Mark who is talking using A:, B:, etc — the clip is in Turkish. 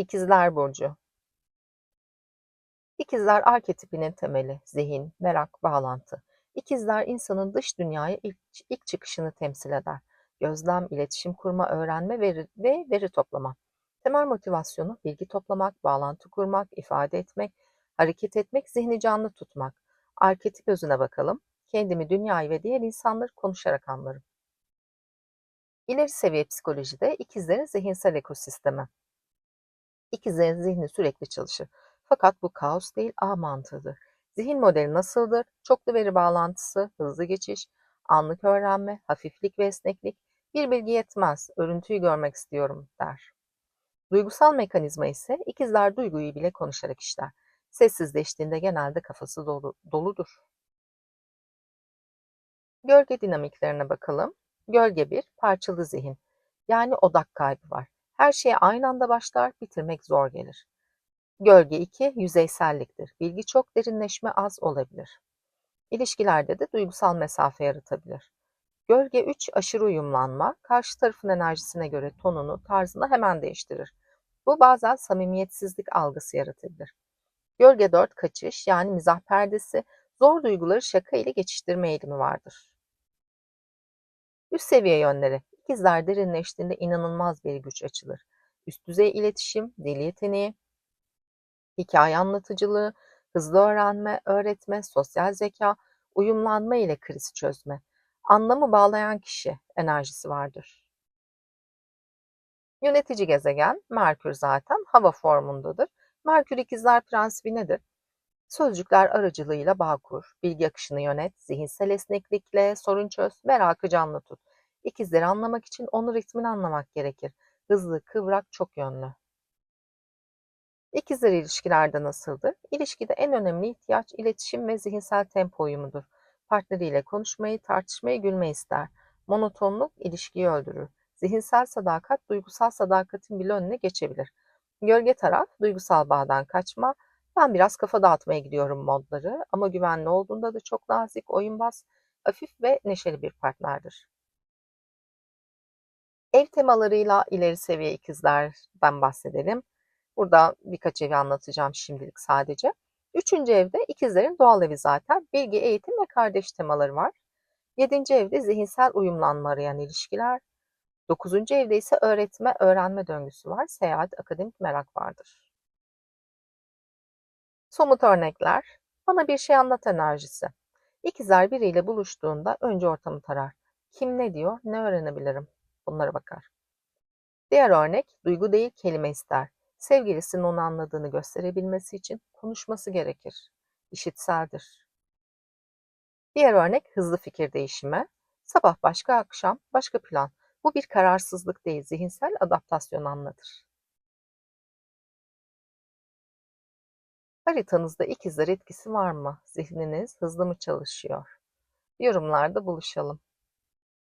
A: İkizler Burcu İkizler arketipinin temeli, zihin, merak, bağlantı. İkizler insanın dış dünyaya ilk, ilk çıkışını temsil eder. Gözlem, iletişim kurma, öğrenme veri, ve veri toplama. Temel motivasyonu bilgi toplamak, bağlantı kurmak, ifade etmek, hareket etmek, zihni canlı tutmak. Arketip özüne bakalım. Kendimi, dünyayı ve diğer insanları konuşarak anlarım. İleri seviye psikolojide ikizlerin zihinsel ekosistemi. İkizlerin zihni sürekli çalışır. Fakat bu kaos değil A mantığıdır. Zihin modeli nasıldır? Çoklu veri bağlantısı, hızlı geçiş, anlık öğrenme, hafiflik ve esneklik. Bir bilgi yetmez, örüntüyü görmek istiyorum der. Duygusal mekanizma ise ikizler duyguyu bile konuşarak işler. Sessizleştiğinde genelde kafası dolu, doludur. Gölge dinamiklerine bakalım. Gölge bir, parçalı zihin. Yani odak kaybı var. Her şeye aynı anda başlar, bitirmek zor gelir. Gölge 2 yüzeyselliktir. Bilgi çok derinleşme az olabilir. İlişkilerde de duygusal mesafe yaratabilir. Gölge 3 aşırı uyumlanma, karşı tarafın enerjisine göre tonunu, tarzını hemen değiştirir. Bu bazen samimiyetsizlik algısı yaratabilir. Gölge 4 kaçış yani mizah perdesi, zor duyguları şaka ile geçiştirme eğilimi vardır. Üst seviye yönleri. İkizler derinleştiğinde inanılmaz bir güç açılır. Üst düzey iletişim, dil yeteneği, hikaye anlatıcılığı, hızlı öğrenme, öğretme, sosyal zeka, uyumlanma ile kriz çözme, anlamı bağlayan kişi enerjisi vardır. Yönetici gezegen Merkür zaten hava formundadır. Merkür ikizler prensibi nedir? Sözcükler aracılığıyla bağ kur, bilgi akışını yönet, zihinsel esneklikle sorun çöz, merakı canlı tut. İkizleri anlamak için onun ritmini anlamak gerekir. Hızlı, kıvrak, çok yönlü. İkizler ilişkilerde nasıldır? İlişkide en önemli ihtiyaç iletişim ve zihinsel tempo uyumudur. Partneriyle konuşmayı, tartışmayı, gülmeyi ister. Monotonluk ilişkiyi öldürür. Zihinsel sadakat, duygusal sadakatin bile önüne geçebilir. Gölge taraf, duygusal bağdan kaçma, ben biraz kafa dağıtmaya gidiyorum modları ama güvenli olduğunda da çok nazik, oyunbaz, hafif ve neşeli bir partnerdir. Ev temalarıyla ileri seviye ikizlerden bahsedelim. Burada birkaç evi anlatacağım şimdilik sadece. Üçüncü evde ikizlerin doğal evi zaten. Bilgi, eğitim ve kardeş temaları var. Yedinci evde zihinsel uyumlanma arayan ilişkiler. Dokuzuncu evde ise öğretme, öğrenme döngüsü var. Seyahat, akademik merak vardır. Somut örnekler. Bana bir şey anlat enerjisi. İkizler biriyle buluştuğunda önce ortamı tarar. Kim ne diyor, ne öğrenebilirim? Bunlara bakar. Diğer örnek, duygu değil kelime ister. Sevgilisinin onu anladığını gösterebilmesi için konuşması gerekir. İşitseldir. Diğer örnek hızlı fikir değişimi. Sabah başka, akşam başka plan. Bu bir kararsızlık değil, zihinsel adaptasyon anlatır. Haritanızda ikizler etkisi var mı? Zihniniz hızlı mı çalışıyor? Yorumlarda buluşalım.